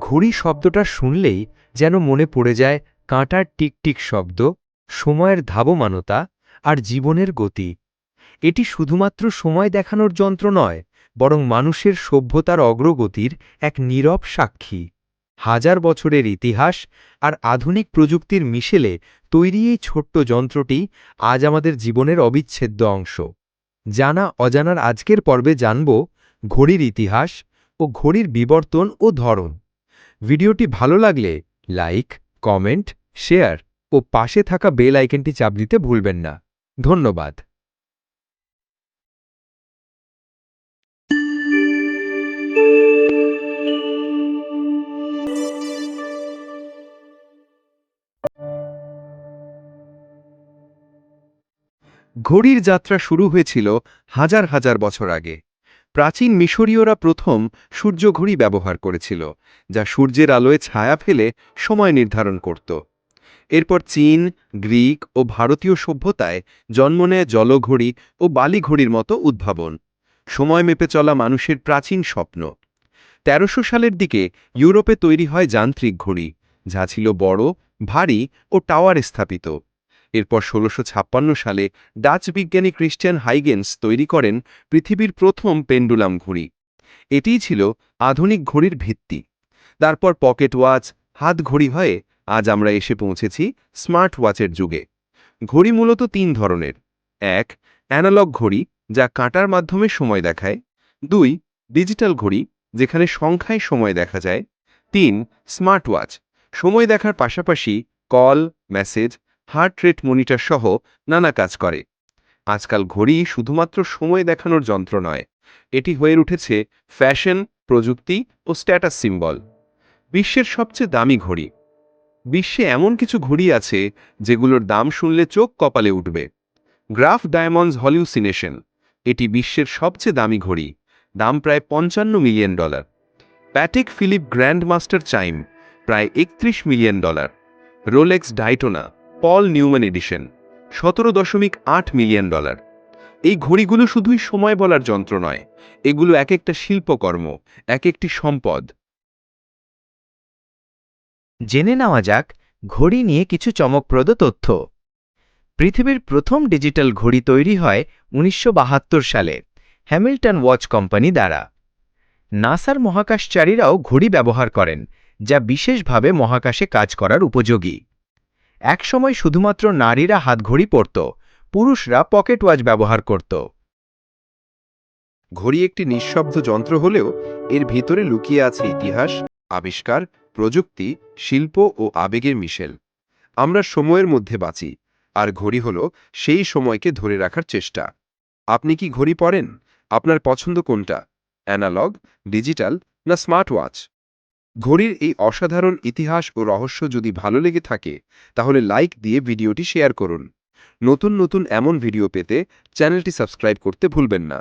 ঘড়ি শব্দটা শুনলেই যেন মনে পড়ে যায় কাঁটার টিকটিক শব্দ, সময়ের ধাবমানতা আর জীবনের গতি। এটি শুধুমাত্র সময় দেখানোর যন্ত্র নয়, বরং মানুষের সভ্যতার অগ্রগতির এক নীরব সাক্ষী। হাজার বছরের ইতিহাস আর আধুনিক প্রযুক্তির মিশেলে তৈরি এই ছোট্ট যন্ত্রটি আজ আমাদের জীবনের অবিচ্ছেদ্য অংশ। জানা অজানার আজকের পর্বে জানব ঘড়ির ইতিহাস ও ঘড়ির বিবর্তন ও ধরন। ভিডিওটি ভালো লাগলে লাইক, কমেন্ট, শেয়ার ও পাশে থাকা বেল আইকনটি চাপ দিতে ভুলবেন না। ধন্যবাদ। ঘড়ির যাত্রা শুরু হয়েছিল হাজার হাজার বছর আগে। প্রাচীন মিশরীয়রা প্রথম সূর্যঘড়ি ব্যবহার করেছিল, যা সূর্যের আলোয় ছায়া ফেলে সময় নির্ধারণ করত। এরপর চীন, গ্রিক ও ভারতীয় সভ্যতায় জন্ম নেয় জলঘড়ি ও বালিঘড়ির মতো উদ্ভাবন, সময় মেপে চলা মানুষের প্রাচীন স্বপ্ন। তেরোশো সালের দিকে ইউরোপে তৈরি হয় যান্ত্রিক ঘড়ি, যা ছিল বড়, ভারী ও টাওয়ারে স্থাপিত। এরপর ষোলোশো সালে ডাচ বিজ্ঞানী ক্রিশ্চিয়ান হাইগেন্স তৈরি করেন পৃথিবীর প্রথম পেন্ডুলাম ঘড়ি। এটিই ছিল আধুনিক ঘড়ির ভিত্তি। তারপর পকেট ওয়াচ, হাত ঘড়ি হয়ে আজ আমরা এসে পৌঁছেছি স্মার্ট ওয়াচের যুগে। ঘড়ি মূলত তিন ধরনের। এক, অ্যানালগ ঘড়ি, যা কাঁটার মাধ্যমে সময় দেখায়। দুই, ডিজিটাল ঘড়ি, যেখানে সংখ্যায় সময় দেখা যায়। তিন, স্মার্ট ওয়াচ, সময় দেখার পাশাপাশি call, message heart rate monitor সহ নানা কাজ করে। আজকাল ঘড়ি শুধুমাত্র সময় দেখানোর যন্ত্র নয়, এটি হয়ে উঠেছে ফ্যাশন, প্রযুক্তি ও স্ট্যাটাস সিম্বল। বিশ্বের সবচেয়ে দামি ঘড়ি। বিশ্বে এমন কিছু ঘড়ি আছে যেগুলোর দাম শুনলে চোখ কপালে উঠবে। গ্রাফ ডায়মন্ডস হলিউসিনেশন, এটি বিশ্বের সবচেয়ে দামি ঘড়ি, দাম প্রায় পঞ্চান্ন million dollar. Patek Philippe grand master chime, প্রায় একত্রিশ million dollar. Rolex Daytona Paul Newman edition সতেরো দশমিক আট মিলিয়ন ডলার। এই ঘড়িগুলো শুধুই সময় বলার যন্ত্র নয়, এগুলো এক একটা শিল্পকর্ম এক একটি সম্পদ। জেনে নেওয়া যাক, ঘড়ি নিয়ে কিছু চমকপ্রদ তথ্য। পৃথিবীর প্রথম ডিজিটাল ঘড়ি তৈরি হয় উনিশশো বাহাত্তর সালে, হ্যামিল্টন ওয়াচ কোম্পানি দ্বারা। নাসার মহাকাশচারীরাও ঘড়ি ব্যবহার করেন, যা বিশেষভাবে মহাকাশে কাজ করার উপযোগী। একসময় শুধুমাত্র নারীরা হাতঘড়ি পরত, পুরুষরা পকেট ওয়াচ ব্যবহার করত। ঘড়ি একটি নিঃশব্দ যন্ত্র হলেও এর ভিতরে লুকিয়ে আছে ইতিহাস, আবিষ্কার, প্রযুক্তি, শিল্প ও আবেগের মিশেল। আমরা সময়ের মধ্যে বাঁচি, আর ঘড়ি হল সেই সময়কে ধরে রাখার চেষ্টা। আপনি কি ঘড়ি পরেন? আপনার পছন্দ কোনটা? অ্যানালগ, ডিজিটাল না স্মার্ট ওয়াচ? ঘড়ির এই অসাধারণ ইতিহাস ও রহস্য যদি ভালো লেগে থাকে, তাহলে লাইক দিয়ে ভিডিওটি শেয়ার করুন। নতুন নতুন এমন ভিডিও পেতে চ্যানেলটি সাবস্ক্রাইব করতে ভুলবেন না।